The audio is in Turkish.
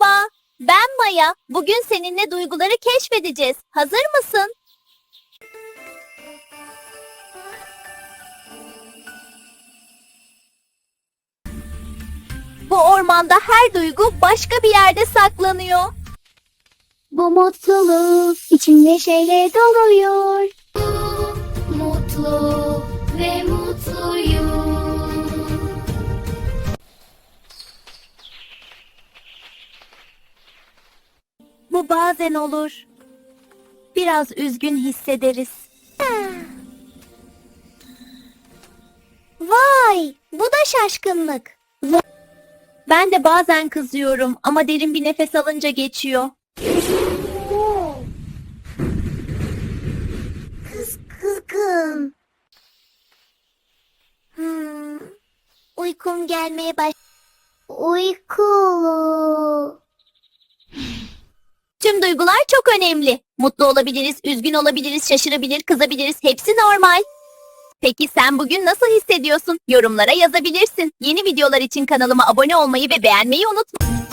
Merhaba, ben Maya. Bugün seninle duyguları keşfedeceğiz. Hazır mısın? Bu ormanda her duygu başka bir yerde saklanıyor. Bu mutluluk içim neşeyle doluyor. Bu bazen olur. Biraz üzgün hissederiz. Vay, bu da şaşkınlık. Ben de bazen kızıyorum ama derin bir nefes alınca geçiyor. Kız kızgın. Hmm, uykum gelmeye baş... Uyku. Duygular çok önemli. Mutlu olabiliriz, üzgün olabiliriz, şaşırabilir, kızabiliriz. Hepsi normal. Peki sen bugün nasıl hissediyorsun? Yorumlara yazabilirsin. Yeni videolar için kanalıma abone olmayı ve beğenmeyi unutma.